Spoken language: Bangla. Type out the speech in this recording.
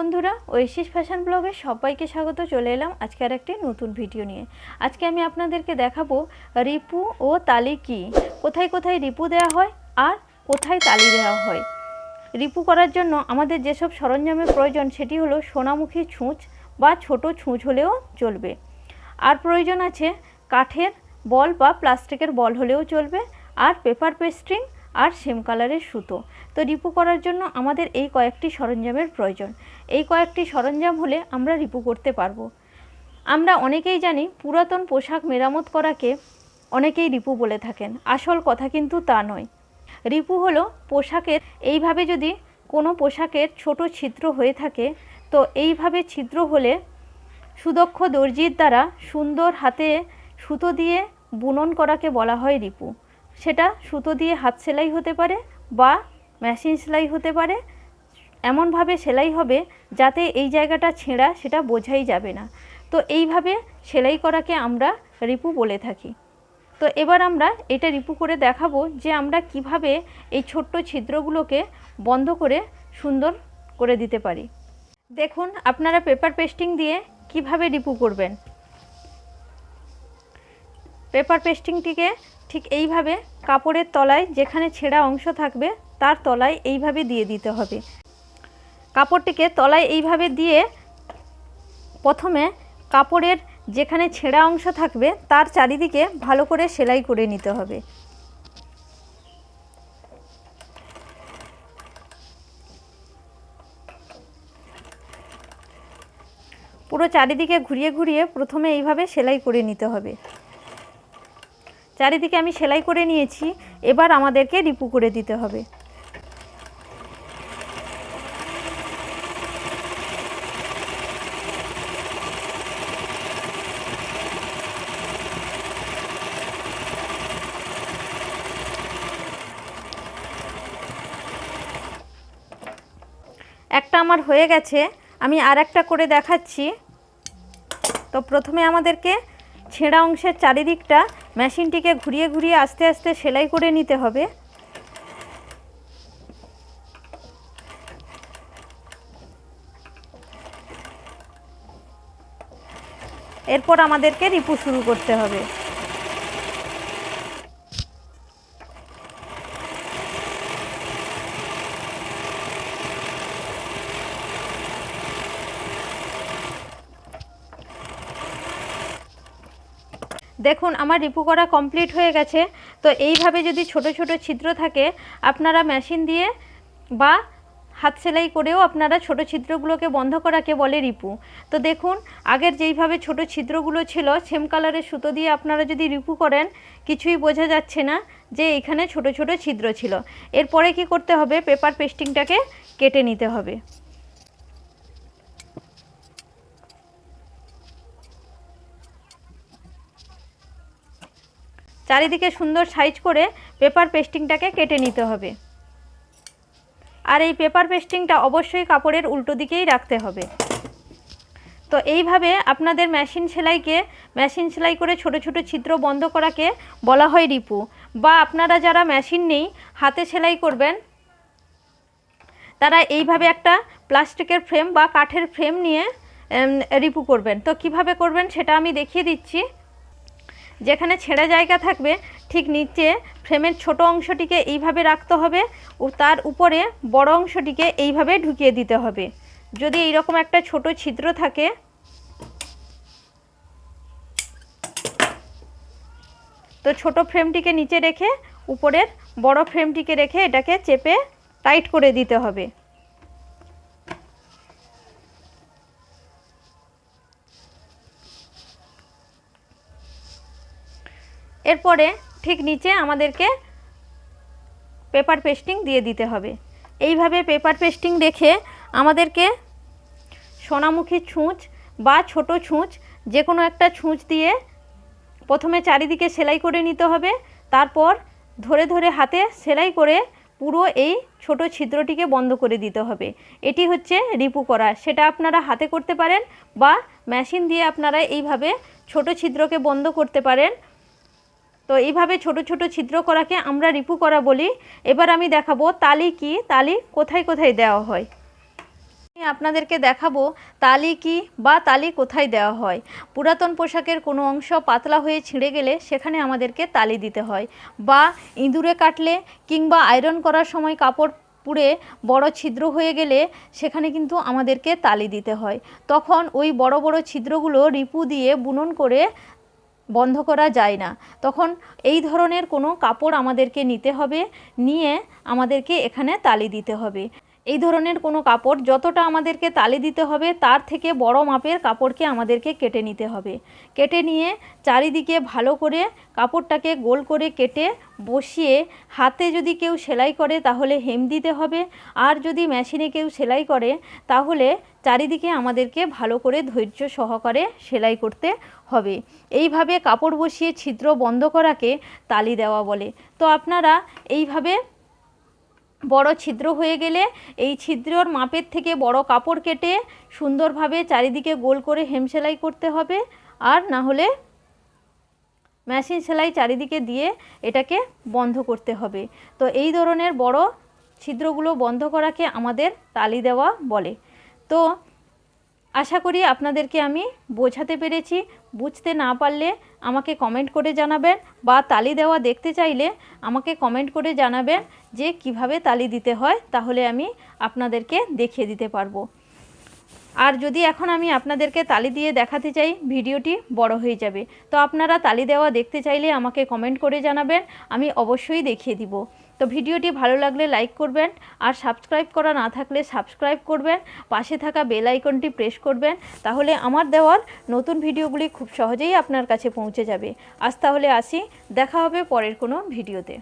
বন্ধুরা ওয়েসিস ফ্যাশন ব্লগে সবাইকে স্বাগত। চলে এলাম আজকে আর একটি নতুন ভিডিও নিয়ে। আজকে আমি আপনাদেরকে দেখাবো রিপু ও তালি কি। কোথায় কোথায় রিপু দেওয়া হয় আর কোথায় তালি দেওয়া হয়। রিপু করার জন্য আমাদের যেসব সরঞ্জামের প্রয়োজন, সেটি হলো সোনামুখী ছুঁচ বা ছোট ছুঁচ হলেও চলবে। আর প্রয়োজন আছে কাঠের বল বা প্লাস্টিকের বল হলেও চলবে। আর পেপার পেস্ট্রিং আর সেম কালারের সুতো। তো রিপু করার জন্য আমাদের এই কয়েকটি সরঞ্জামের প্রয়োজন। এই কয়েকটি সরঞ্জাম হলে আমরা রিপু করতে পারব। আমরা অনেকেই জানি পুরাতন পোশাক মেরামত করাকে অনেকেই রিপু বলে থাকেন। আসল কথা কিন্তু তা নয়। রিপু হলো পোশাকের, এইভাবে যদি কোনো পোশাকের ছোট ছিদ্র হয়ে থাকে, তো এইভাবে ছিদ্র হলে সুদক্ষ দর্জির দ্বারা সুন্দর হাতে সুতো দিয়ে বুনন করাকে বলা হয় রিপু। সেটা সুতো দিয়ে হাত সেলাই হতে পারে বা মেশিন সেলাই হতে পারে। এমনভাবে সেলাই হবে যাতে এই জায়গাটা ছেঁড়া সেটা বোঝাই যাবে না। তো এইভাবে সেলাই করাকে আমরা রিপু বলে থাকি। তো এবার আমরা এটা রিপু করে দেখাবো যে আমরা কীভাবে এই ছোট্ট ছিদ্রগুলোকে বন্ধ করে সুন্দর করে দিতে পারি। দেখুন, আপনারা পেপার পেস্টিং দিয়ে কীভাবে রিপু করবেন। পেপার পেস্টিংটিকে ঠিক এইভাবে কাপড়ের তলায় যেখানে ছেঁড়া অংশ থাকবে, তার তলায় এইভাবে দিয়ে দিতে হবে। কাপড়টিকে তলায় এইভাবে দিয়ে প্রথমে কাপড়ের যেখানে ছেঁড়া অংশ থাকবে, তার চারিদিকে ভালো করে সেলাই করে নিতে হবে। পুরো চারিদিকে ঘুরিয়ে ঘুরিয়ে প্রথমে এইভাবে সেলাই করে নিতে হবে। চারিদিকে আমি সেলাই করে নিয়েছি, এবার আমাদেরকে রিপু করে দিতে হবে। একটা আমার হয়ে গেছে, আমি আর একটা করে দেখাচ্ছি। তো প্রথমে আমাদেরকে ছেঁড়া অংশের চারিদিকটা মেশিনটিকে ঘুরিয়ে ঘুরিয়ে আস্তে আস্তে সেলাই করে নিতে হবে। এরপর আমাদেরকে রিপু শুরু করতে হবে। দেখুন, আমার রিপু করা কমপ্লিট হয়ে গেছে। তো এইভাবে যদি ছোট ছোট ছিদ্র থাকে, আপনারা মেশিন দিয়ে বা হাত সেলাই করেও আপনারা ছোট ছিদ্রগুলোকে বন্ধ করাকে বলে রিপু। তো দেখুন, আগের যেইভাবে ছোট ছিদ্রগুলো ছিল সেম কালারের সুতো দিয়ে আপনারা যদি রিপু করেন, কিছুই বোঝা যাচ্ছে না যে এখানে ছোট ছোট ছিদ্র ছিল। এরপরে কি করতে হবে? পেপার পেস্টিংটাকে কেটে নিতে হবে। চারিদিকে সুন্দর সাইজ করে পেপার পেস্টিংটাকে কেটে নিতে হবে। আর এই পেপার পেস্টিংটা অবশ্যই কাপড়ের উল্টো দিকেই রাখতে হবে। তো এইভাবে আপনাদের মেশিন সেলাইকে, মেশিন সেলাই করে ছোট ছোট ছিদ্র বন্ধ করাকে বলা হয় রিপু। বা আপনারা যারা মেশিন নেই, হাতে সেলাই করবেন, তারা এইভাবে একটা প্লাস্টিকের ফ্রেম বা কাঠের ফ্রেম নিয়ে রিপু করবেন। তো কীভাবে করবেন সেটা আমি দেখিয়ে দিচ্ছি। যেখানে ছেঁড়া জায়গা থাকবে, ঠিক নিচে ফ্রেমের ছোট অংশটিকে এইভাবে রাখতে হবে ও তার উপরে বড় অংশটিকে এইভাবে ঢুকিয়ে দিতে হবে। যদি এইরকম একটা ছোট ছিদ্র থাকে, তো ছোট ফ্রেমটিকে নিচে রেখে, উপরের বড় ফ্রেমটিকে রেখে এটাকে চেপে টাইট করে দিতে হবে। এরপরে ঠিক নিচে আমাদেরকে পেপার পেস্টিং দিয়ে দিতে হবে। এইভাবে পেপার পেস্টিং রেখে আমাদেরকে সোনামুখী ছুঁচ বা ছোট ছুঁচ যে কোনো একটা ছুঁচ দিয়ে প্রথমে চারিদিকে সেলাই করে নিতে হবে। তারপর ধরে ধরে হাতে সেলাই করে পুরো এই ছোট ছিদ্রটিকে বন্ধ করে দিতে হবে। এটি হচ্ছে রিপু করা। সেটা আপনারা হাতে করতে পারেন বা মেশিন দিয়ে আপনারা এইভাবে ছোট ছিদ্রকে বন্ধ করতে পারেন। তো এইভাবে ছোট ছোট ছিদ্র করাকে আমরা রিপু করা বলি। এবার আমি দেখাবো তালি কি, তালি কোথায় কোথায় দেওয়া হয়। আপনাদেরকে দেখাবো তালি কি বা তালি কোথায় দেওয়া হয়। পুরাতন পোশাকের কোনো অংশ পাতলা হয়ে ছিঁড়ে গেলে সেখানে আমাদেরকে তালি দিতে হয় বা ইঁদুরে কাটলে কিংবা আয়রন করার সময় কাপড় পুড়ে বড় ছিদ্র হয়ে গেলে সেখানে কিন্তু আমাদেরকে তালি দিতে হয়। তখন ওই বড় বড় ছিদ্রগুলো রিপু দিয়ে বুনন করে বন্ধ করা যায় না। তখন এই ধরনের কোনো কাপড় আমাদেরকে নিতে হবে, নিয়ে আমাদেরকে এখানে তালি দিতে হবে। এই ধরনের কোনো কাপড় যতটা আমাদেরকে তালি দিতে হবে, তার থেকে বড় মাপের কাপড়কে আমাদেরকে কেটে নিতে হবে। কেটে নিয়ে চারিদিকে ভালো করে কাপড়টাকে গোল করে কেটে বসিয়ে হাতে যদি কেউ সেলাই করে, তাহলে হেম দিতে হবে। আর যদি মেশিনে কেউ সেলাই করে, তাহলে চারিদিকে আমাদেরকে ভালো করে ধৈর্য সহকারে সেলাই করতে হবে। এইভাবে কাপড় বসিয়ে ছিদ্র বন্ধ করাকে তালি দেওয়া বলে। তো আপনারা এইভাবে বড় ছিদ্র হয়ে গেলে এই ছিদ্রর মাপের থেকে বড় কাপড় কেটে সুন্দরভাবে চারিদিকে গোল করে হেম সেলাই করতে হবে। আর না হলে মেশিন সেলাই চারিদিকে দিয়ে এটাকে বন্ধ করতে হবে। তো এই ধরনের বড় ছিদ্রগুলো বন্ধ করাকে আমাদের তালি দেওয়া বলে। তো আশা করি আপনাদেরকে আমি বোঝাতে পেরেছি। বুঝতে না পারলে আমাকে কমেন্ট করে জানাবেন বা তালি দেওয়া দেখতে চাইলে আমাকে কমেন্ট করে জানাবেন যে কীভাবে তালি দিতে হয়, তাহলে আমি আপনাদেরকে দেখিয়ে দিতে পারব। আর যদি এখন আমি আপনাদেরকে তালি দিয়ে দেখাতে চাই, ভিডিওটি বড় হয়ে যাবে। তো আপনারা তালি দেওয়া দেখতে চাইলে আমাকে কমেন্ট করে জানাবেন, আমি অবশ্যই দেখিয়ে দিব। তো ভিডিওটি ভালো লাগলে লাইক করবেন আর সাবস্ক্রাইব করা না থাকলে সাবস্ক্রাইব করবেন, পাশে থাকা বেল আইকনটি প্রেস করবেন, তাহলে আমার দেওয়ার নতুন ভিডিওগুলি খুব সহজেই আপনার কাছে পৌঁছে যাবে। আজ তাহলে আসি, দেখা হবে পরের কোনো ভিডিওতে।